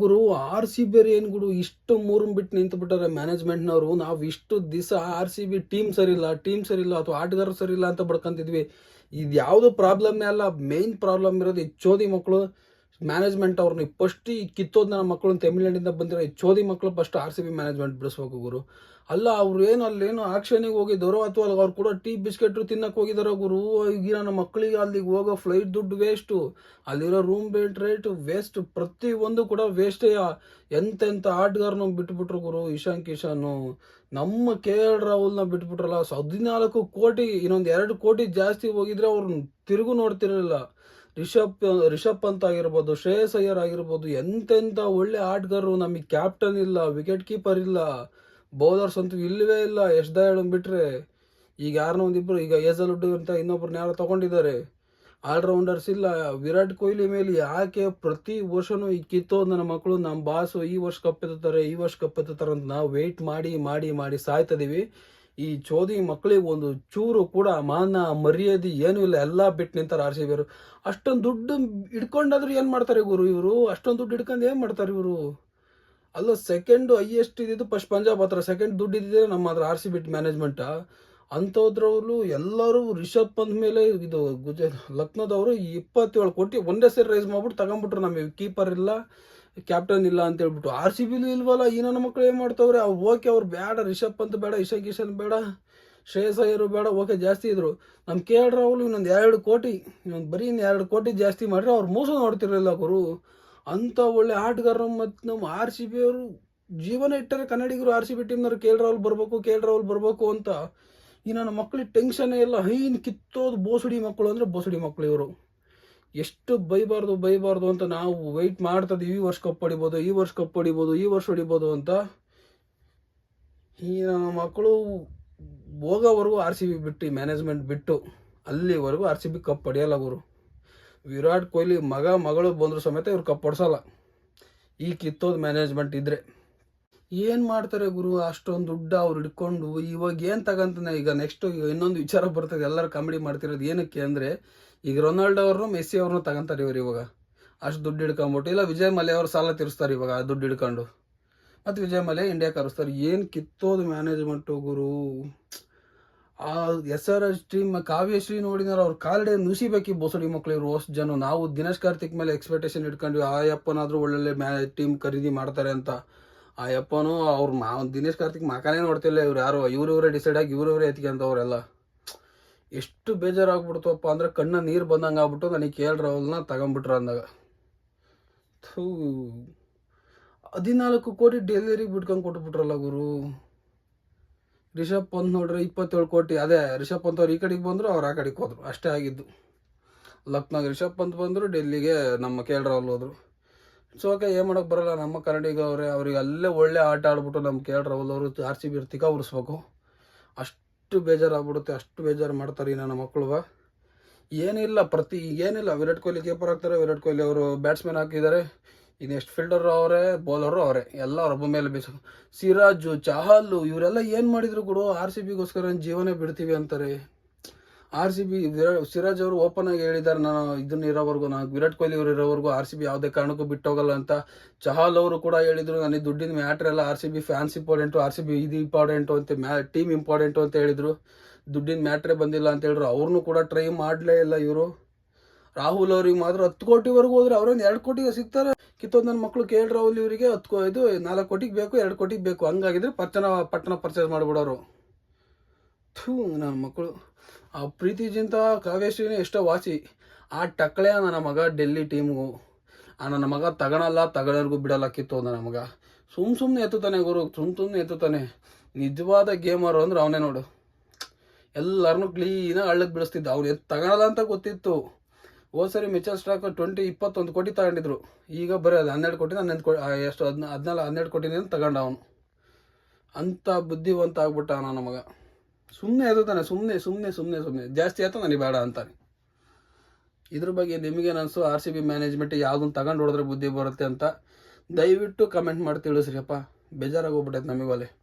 ಗುರು R C B ಏನ್ ಗುರು ಇಷ್ಟು ಮೂರನ್ ಬಿಟ್ಟು ನಿಂತು ಬಿಟ್ಟಾರೆ ಮ್ಯಾನೇಜ್ಮೆಂಟ್ನವರು ನಾವು ಇಷ್ಟು ದಿವಸ ಆರ್ ಸಿ ಬಿ ಟೀಮ್ ಸರಿ ಇಲ್ಲ ಟೀಮ್ ಸರಿ ಇಲ್ಲ ಅಥವಾ ಆಟಗಾರರು ಸರಿ ಇಲ್ಲ ಅಂತ ಬಡ್ಕೊಂತಿದ್ವಿ. ಇದು ಯಾವ್ದು ಪ್ರಾಬ್ಲಮ್ ಅಲ್ಲ ಮೇನ್ ಪ್ರಾಬ್ಲಮ್ ಇರೋದು ಈ ಚೋದಿ ಮಕ್ಕಳು ಮ್ಯಾನೇಜ್ಮೆಂಟ್ ಅವ್ರನ್ನ ಫಸ್ಟ್ ಈ ಕಿತ್ತೋದ್ನ ನನ್ನ ಮಕ್ಕಳು ತಮಿಳ್ನಾಡಿಂದ ಬಂದಿರೋ ಚೋದಿ ಮಕ್ಕಳು first R C B management ಬಿಡಿಸ್ಬೇಕು ಗುರು. ಅಲ್ಲ, ಅವ್ರು ಏನು ಅಲ್ಲೇನು ಆಕ್ಷನಿಗೆ ಹೋಗಿದ್ದಾರೋ ಅಥವಾ ಅಲ್ಲಿ ಅವ್ರು ಕೂಡ ಟೀ ಬಿಸ್ಕೆಟ್ ತಿನ್ನಕ್ಕೆ ಹೋಗಿದಾರೋ ಗುರು. ಈಗ ನಮ್ಮ ಮಕ್ಕಳಿಗೆ ಅಲ್ಲಿಗೆ ಹೋಗೋ ಫ್ಲೈಟ್ ದುಡ್ಡು ವೇಸ್ಟು ಅಲ್ಲಿರೋ ರೂಮ್ ರೇಟ್ ರೇಟ್ ವೇಸ್ಟ್ ಪ್ರತಿ ಒಂದು ಕೂಡ ವೇಸ್ಟೇ ಎಂತೆಂಥ ಆಟಗಾರನು ಬಿಟ್ಬಿಟ್ರು ಗುರು ಇಶಾನ್ ಕಿಶಾನು. ನಮ್ಮ ಕೆ ಎಲ್ ರಾಹುಲ್ನ ಬಿಟ್ಬಿಟ್ರಲ್ಲ ಸ- ಹದಿನಾಲ್ಕು ಕೋಟಿ, ಇನ್ನೊಂದು ಎರಡು ಕೋಟಿ ಜಾಸ್ತಿ ಹೋಗಿದ್ರೆ ಅವ್ರನ್ನ ತಿರುಗು ನೋಡ್ತಿರಲಿಲ್ಲ. ರಿಷಬ್ ರಿಷಬ್ ಪಂತ್ ಆಗಿರ್ಬೋದು, ಶ್ರೇಯಸ್ ಅಯ್ಯರ್ ಆಗಿರ್ಬೋದು ಎಂತೆಂಥ ಒಳ್ಳೆ ಆಟಗಾರರು ನಮಗೆ ಕ್ಯಾಪ್ಟನ್ ಇಲ್ಲ ವಿಕೆಟ್ ಕೀಪರ್ ಇಲ್ಲ ಬೌಲರ್ಸ್ ಅಂತೂ ಇಲ್ಲವೇ ಇಲ್ಲ ಎಷ್ಟು ದಯಾಳು ಬಿಟ್ಟರೆ ಈಗ ಯಾರನ್ನೋ ಒಂದಿಬ್ಬರು ಈಗ ಏಜಲ್ವುಡ್ ಅಂತ ಇನ್ನೊಬ್ರನ್ನ ಯಾರು ತಗೊಂಡಿದ್ದಾರೆ. ಆಲ್ರೌಂಡರ್ಸ್ ಇಲ್ಲ, ವಿರಾಟ್ ಕೊಹ್ಲಿ ಮೇಲೆ ಯಾಕೆ ಪ್ರತಿ ವರ್ಷವೂ ಈ ಕಿತ್ತೋ ನನ್ನ ಮಕ್ಕಳು ನಮ್ಮ ಬಾಸು ಈ ವರ್ಷ ಕಪ್ ಎತ್ತುತ್ತಾರೆ, ಈ ವರ್ಷ ಕಪ್ ಎತ್ತುತ್ತಾರೆ ಅಂತ ನಾವು ವೆಯ್ಟ್ ಮಾಡಿ ಮಾಡಿ ಮಾಡಿ ಸಾಯ್ತದೀವಿ ಈ ಚೋದಿ ಮಕ್ಕಳಿಗೆ ಒಂದು ಚೂರು ಕೂಡ ಮಾನ ಮರ್ಯಾದೆ ಏನೂ ಇಲ್ಲ. ಎಲ್ಲ ಬಿಟ್ಟು ನಿಂತಾರೆ ಆರ್ ಸಿ ಅಷ್ಟೊಂದು ದುಡ್ಡು ಹಿಡ್ಕೊಂಡಾದ್ರೂ ಏನು ಮಾಡ್ತಾರೆ ಗುರು ಇವರು? ಅಷ್ಟೊಂದು ದುಡ್ಡು ಹಿಡ್ಕೊಂಡು ಏನು ಮಾಡ್ತಾರೆ ಇವರು? ಅಲ್ಲ ಸೆಕೆಂಡು ಹೈಯೆಸ್ಟ್ ಇದ್ದಿದ್ದು ಫಸ್ಟ್ ಪಂಜಾಬ್ ಹತ್ರ. ಸೆಕೆಂಡ್ ದುಡ್ಡು ಇದ್ದಿದ್ರೆ ನಮ್ಮ ಹತ್ರ ಆರ್ ಸಿ ಬಿ ಮ್ಯಾನೇಜ್ಮೆಂಟ್ ಅಂಥದ್ರವ್ರು ಎಲ್ಲರೂ ರಿಷಬ್ ಪಂತ್ ಮೇಲೆ ಇದು ಗುಜ ಲಕ್ನೋದವರು ಇಪ್ಪತ್ತೇಳು ಕೋಟಿ ಒಂದೇ ಸರಿ ರೈಸ್ ಮಾಡ್ಬಿಟ್ಟು ತಗೊಂಬಿಟ್ರು ನಮಗೆ. ಕೀಪರ್ ಇಲ್ಲ. ಕ್ಯಾಪ್ಟನ್ ಇಲ್ಲ ಅಂತ ಹೇಳ್ಬಿಟ್ಟು ಆರ್ ಸಿ ಬಿಲು ಇಲ್ವಲ್ಲ ಈ ಮಕ್ಕಳು ಏನು ಮಾಡ್ತಾವ್ರೆ? ಅವ್ರು ಓಕೆ ಅವ್ರು ಬೇಡ, ರಿಷಬ್ ಪಂತ್ ಬೇಡ ಇಶಾ ಕಿಶನ್ ಬೇಡ, ಶ್ರೇಯಸ್ ಅಯ್ಯರು ಬೇಡ, ಓಕೆ ಜಾಸ್ತಿ ಇದ್ರು. ನಮ್ಮ ಕೆ ಎಲ್ ರಾಹುಲ್ ಇನ್ನೊಂದು ಎರಡು ಕೋಟಿ, ಇನ್ನೊಂದು ಬರೀ ಇನ್ನು ಎರಡು ಕೋಟಿ ಜಾಸ್ತಿ ಮಾಡಿದ್ರೆ ಅವ್ರು ಮೋಸ ನೋಡ್ತಿರಲಿಲ್ಲ ಗುರು. ಅಂಥ ಒಳ್ಳೆ ಆಟಗಾರರು ಮತ್ತು ನಮ್ಮ ಆರ್ ಸಿ ಬಿ ಅವರು ಜೀವನ ಇಟ್ಟರೆ ಕನ್ನಡಿಗರು ಆರ್ ಸಿ ಬಿ ಟೀಮ್ನವ್ರು ಕೆ ಎಲ್ ರಾಹುಲ್ ಬರಬೇಕು, ಕೆ ಎಲ್ ರಾಹುಲ್ ಬರಬೇಕು ಅಂತ. ಈ ನನ್ನ ಮಕ್ಕಳಿಗೆ ಟೆನ್ಷನ್ ಇಲ್ಲ. ಹೈನ್ ಕಿತ್ತೋದು ಬೋಸುಡಿ ಮಕ್ಕಳು ಅಂದರೆ ಬೋಸುಡಿ ಮಕ್ಕಳು ಇವರು. ಎಷ್ಟು ಬೈಬಾರ್ದು ಬೈಬಾರ್ದು ಅಂತ ನಾವು ವೆಯ್ಟ್ ಮಾಡ್ತದೆ, ಈ ವರ್ಷ ಕಪ್ ಹೊಡಿಬೋದು, ಈ ವರ್ಷ ಕಪ್ ಹೊಡಿಬೋದು, ಈ ವರ್ಷ ಹೊಡಿಬೋದು ಅಂತ ಈ ನಮ್ಮ ಮಕ್ಕಳು ಹೋಗೋವರೆಗೂ ಆರ್ ಸಿ ಬಿ ಬಿಟ್ಟು ಮ್ಯಾನೇಜ್ಮೆಂಟ್ ಬಿಟ್ಟು, ಅಲ್ಲಿವರೆಗೂ ಆರ್ ಸಿ ಬಿ ಕಪ್ ಹೊಡೆಯಲ್ಲ ಅವರು ವಿರಾಟ್ ಕೊಹ್ಲಿ ಮಗ, ಮಗಳು ಬಂದರೂ ಸಮೇತ ಇವ್ರು ಕಪ್ ಹೊಡ್ಸಲ್ಲ. ಈ ಕಿತ್ತೋದು ಮ್ಯಾನೇಜ್ಮೆಂಟ್ ಇದ್ರೆ. ಏನು ಮಾಡ್ತಾರೆ ಗುರು? ಅಷ್ಟೊಂದು ದುಡ್ಡು ಅವ್ರು ಹಿಡ್ಕೊಂಡು ಇವಾಗ ಏನು ತಗೊಂತಾನೆ? ಈಗ ನೆಕ್ಸ್ಟ್ ಇನ್ನೊಂದು ವಿಚಾರ ಬರ್ತದೆ. ಎಲ್ಲರೂ ಕಾಮಿಡಿ ಮಾಡ್ತಿರೋದು ಏನಕ್ಕೆ ಅಂದರೆ, ಈಗ ರೊನಾಲ್ಡೋ ಅವ್ರನ್ನು ಮೆಸ್ಸಿ ಅವ್ರನ್ನೂ ತಗೊಂತಾರೆ ಇವ್ರು ಇವಾಗ. ಅಷ್ಟು ದುಡ್ಡು ಹಿಡ್ಕೊಂಬಿಟ್ಟು, ಇಲ್ಲ ವಿಜಯ್ ಮಲ್ಯ ಅವ್ರು ಸಾಲ ತೀರಿಸ್ತಾರೆ ಇವಾಗ ಆ ದುಡ್ಡು ಹಿಡ್ಕೊಂಡು. ಮತ್ತು ವಿಜಯ್ ಮಲ್ಯ ಇಂಡಿಯಾ ಕರೆಸ್ತಾರೆ. ಏನು ಕಿತ್ತೋದು ಮ್ಯಾನೇಜ್ಮೆಂಟು ಗುರು? ಆ S R S team Kavyashree ನೋಡಿದಾರ, ಅವ್ರ ಕಾಲ್ಡೆ ನುಸಿಬೇಕು ಬೋಸಡಿ ಮಕ್ಳು ಇವ್ರು ಅಷ್ಟು ಜನ. ನಾವು ದಿನೇಶ್ ಕಾರ್ತಿಕ್ ಮೇಲೆ ಎಕ್ಸ್ಪೆಕ್ಟೇಷನ್ ಇಟ್ಕೊಂಡ್ವಿ, ಆ ಯಪ್ಪನಾದರೂ ಒಳ್ಳೊಳ್ಳೆ ಮ್ಯಾ ಟೀಮ್ ಖರೀದಿ ಮಾಡ್ತಾರೆ ಅಂತ. ಆ ಯಪ್ಪನು ಅವ್ರು ಮಾ ದಿನೇಶ್ ಕಾರ್ತಿಕ್ ಮಾಕಾನೇ ನೋಡ್ತಿಲ್ಲ ಇವ್ರು ಯಾರು? ಇವ್ರಿವ್ರೇ ಡಿಸೈಡ್ ಆಗಿ ಇವ್ರಿವ್ರೇ ಎತ್ಕೊಂತವ್ರೆಲ್ಲ ಎಷ್ಟು ಬೇಜಾರಾಗ್ಬಿಡ್ತವಪ್ಪ ಅಂದ್ರೆ ಕಣ್ಣ ನೀರು ಬಂದಂಗೆ ಆಗ್ಬಿಟ್ಟು ನನಗೆ ಕೆ ಎಲ್ ರಾಹುಲ್ನ ಅಂದಾಗ. ಥೂ. ಹದಿನಾಲ್ಕು ಕೋಟಿ ಡೆಲಿವರಿಗೆ ಬಿಟ್ಕೊಂಡು ಕೊಟ್ಬಿಟ್ರಲ್ಲ ಗುರು. ರಿಷಬ್ ಪಂತ್ ನೋಡ್ರಿ ಇಪ್ಪತ್ತೇಳು ಕೋಟಿ. ಅದೇ, ರಿಷಬ್ ಪಂತ್ ಅವ್ರು ಈ ಕಡೆಗೆ ಬಂದರು ಅವ್ರು ಆ ಕಡೆಗೆ ಹೋದರು. ಅಷ್ಟೇ ಆಗಿದ್ದು. ಲಕ್ನಾಗ ರಿಷಬ್ ಪಂತ್ ಬಂದರು, ಡೆಲ್ಲಿಗೆ ನಮ್ಮ ಕೆ ರಾಹುಲ್ ಹೋದ್ರು. ಸೊ ಓಕೆ ಏನು ಮಾಡೋಕೆ ಬರಲ್ಲ. ನಮ್ಮ ಕನ್ನಡಿಗ ಅವರೇ, ಅವ್ರಿಗೆ ಅಲ್ಲೇ ಒಳ್ಳೆ ಆಟ ಆಡ್ಬಿಟ್ಟು ನಮ್ಮ ಕೆ ಎಲ್ ರಾಹುಲ್ ಅವರು ಆರ್ ಸಿ ಬಿ ತಿಕ್ಕ ಉರಿಸ್ಬೇಕು. ಅಷ್ಟು ಬೇಜಾರಾಗ್ಬಿಡುತ್ತೆ, ಅಷ್ಟು ಬೇಜಾರು ಮಾಡ್ತಾರೆ ನನ್ನ ಮಕ್ಕಳು ಏನಿಲ್ಲ, ಪ್ರತಿ, ಏನಿಲ್ಲ. ವಿರಾಟ್ ಕೊಹ್ಲಿ ಕೀಪರ್ ಹಾಕ್ತಾರೆ ವಿರಾಟ್ ಕೊಹ್ಲಿ ಅವರು ಬ್ಯಾಟ್ಸ್ಮನ್ ಹಾಕಿದ್ದಾರೆ. ಇನ್ನು ಎಷ್ಟು ಫೀಲ್ಡರ್ ಅವರೇ ಬೌಲರು ಅವರೇ, ಎಲ್ಲ ಒಬ್ಬ ಮೇಲೆ ಬೀಸ, ಸಿರಾಜು ಚಹಲ್ ಇವರೆಲ್ಲ ಏನು ಮಾಡಿದ್ರು ಕೂಡ ಆರ್ ಸಿ ಬಿಗೋಸ್ಕರ ಜೀವನ ಬಿಡ್ತೀವಿ ಅಂತಾರೆ. ಆರ್ ಸಿ ಬಿ ಸಿರಾಜ್ ಅವರು ಓಪನ್ ಆಗಿ ಹೇಳಿದ್ದಾರೆ, ನಾನು ಇದನ್ನ ಇರೋವರೆಗೂ, ನಾನು ವಿರಾಟ್ ಕೊಹ್ಲಿ ಅವರು ಇರೋವರೆಗೂ ಆರ್ ಸಿ ಬಿ ಯಾವುದೇ ಕಾರಣಕ್ಕೂ ಬಿಟ್ಟೋಗಲ್ಲ ಅಂತ ಚಹಲ್ ಅವರು ಕೂಡ ಹೇಳಿದ್ರು. ನನಗೆ ದುಡ್ಡಿನ ಮ್ಯಾಟ್ರ್ ಎಲ್ಲ R C B fans important R C B ಇದು ಇಂಪಾರ್ಟೆಂಟು ಅಂತ ಮ್ಯಾ, ಟೀಮ್ ಇಂಪಾರ್ಟೆಂಟು ಅಂತ ಹೇಳಿದ್ರು. ದುಡ್ಡಿನ ಮ್ಯಾಟ್ರೇ ಬಂದಿಲ್ಲ ಅಂತ ಹೇಳಿದ್ರು. ಅವ್ರನ್ನೂ ಕೂಡ ಟ್ರೈ ಮಾಡಲೇ ಇಲ್ಲ ಇವರು. ರಾಹುಲ್ ಅವ್ರಿಗೆ ಮಾತ್ರ ಹತ್ತು ಕೋಟಿವರೆಗೂ ಹೋದ್ರೆ ಅವ್ರೊಂದು ಎರಡು ಕೋಟಿಗೆ ಸಿಗ್ತಾರೆ. ಕಿತ್ತೊಂದು ನನ್ನ ಮಕ್ಕಳು ಕೇಳಿ ರಾಹುಲ್ ಇವರಿಗೆ ಹತ್ತು ಇದು ನಾಲ್ಕು ಕೋಟಿಗೆ ಬೇಕು, ಎರಡು ಕೋಟಿಗೆ ಬೇಕು. ಹಂಗಾಗಿದ್ರೆ ಪಟ್ಟಣ ಪಟ್ಟಣ ಪರ್ಚೇಸ್ ಮಾಡಿಬಿಡೋರು. ಥೂ, ನನ್ನ ಮಕ್ಕಳು. ಆ ಪ್ರೀತಿಜಿಂತ ಕಾವ್ಯಶ್ರೀನೇ ಎಷ್ಟೋ ವಾಸಿ. ಆ ಟಕ್ಳೆ ನನ್ನ ಮಗ ಡೆಲ್ಲಿ ಟೀಮ್ಗೂ. ಆ ನನ್ನ ಮಗ ತಗೊಳಲ್ಲ ತಗೊಳ್ಳೋರ್ಗೂ ಬಿಡಲ್ಲ ನನ್ನ ಮಗ. ಸುಮ್ ಸುಮ್ಮನೆ ಎತ್ತುತ್ತಾನೆ ಗುರು, ಸುಮ್ ಸುಮ್ಮನೆ ಎತ್ತುತ್ತಾನೆ. ನಿಜವಾದ ಗೇಮರು ಅಂದ್ರೆ ಅವನೇ ನೋಡು. ಎಲ್ಲರನ್ನೂ ಕ್ಲೀನಾಗಿ ಹಳ್ಳಕ್ಕೆ ಬಿಡಿಸ್ತಿದ್ದ. ಅವ್ನು ಎತ್ತು ತಗೊಳಲ್ಲ ಅಂತ ಗೊತ್ತಿತ್ತು. ಹೋದ್ ಸರಿ ಮಿಚಲ್ ಸ್ಟಾಕ್ ಟ್ವೆಂಟಿ ಇಪ್ಪತ್ತೊಂದು ಕೋಟಿ ತಗೊಂಡಿದ್ರು. ಈಗ ಬರೀ ಅದು ಹನ್ನೆರಡು ಕೋಟಿ ಹನ್ನೊಂದು ಕೋಟಿ ಎಷ್ಟು, ಹದಿನ ಹದಿನಾಲ್ಕು, ಹನ್ನೆರಡು ಕೋಟಿನ ತಗೊಂಡ ಅವನು. ಅಂಥ ಬುದ್ಧಿವಂತ ಆಗ್ಬಿಟ್ಟ ನನ್ನ ಮಗ. ಸುಮ್ಮನೆ ಎದುತ್ತಾನೆ ಸುಮ್ಮನೆ ಸುಮ್ಮನೆ ಸುಮ್ಮನೆ ಸುಮ್ಮನೆ ಜಾಸ್ತಿ ಆಯ್ತು ನನಗೆ ಬೇಡ ಅಂತಾನೆ. ಇದ್ರ ಬಗ್ಗೆ ನಿಮಗೆ ಅನಿಸು? ಆರ್ ಸಿ ಬಿ ಮ್ಯಾನೇಜ್ಮೆಂಟ್ ಯಾವುದನ್ನು ತಗೊಂಡು ಹೊಡೆದ್ರೆ ಬುದ್ಧಿ ಬರುತ್ತೆ ಅಂತ ದಯವಿಟ್ಟು ಕಮೆಂಟ್ ಮಾಡಿ ತಿಳಿಸ್ರಿಯಪ್ಪ ಬೇಜಾರಾಗೋಗ್ಬಿಟ್ಟೈತೆ ನಮಗೆ ಒಲೆ.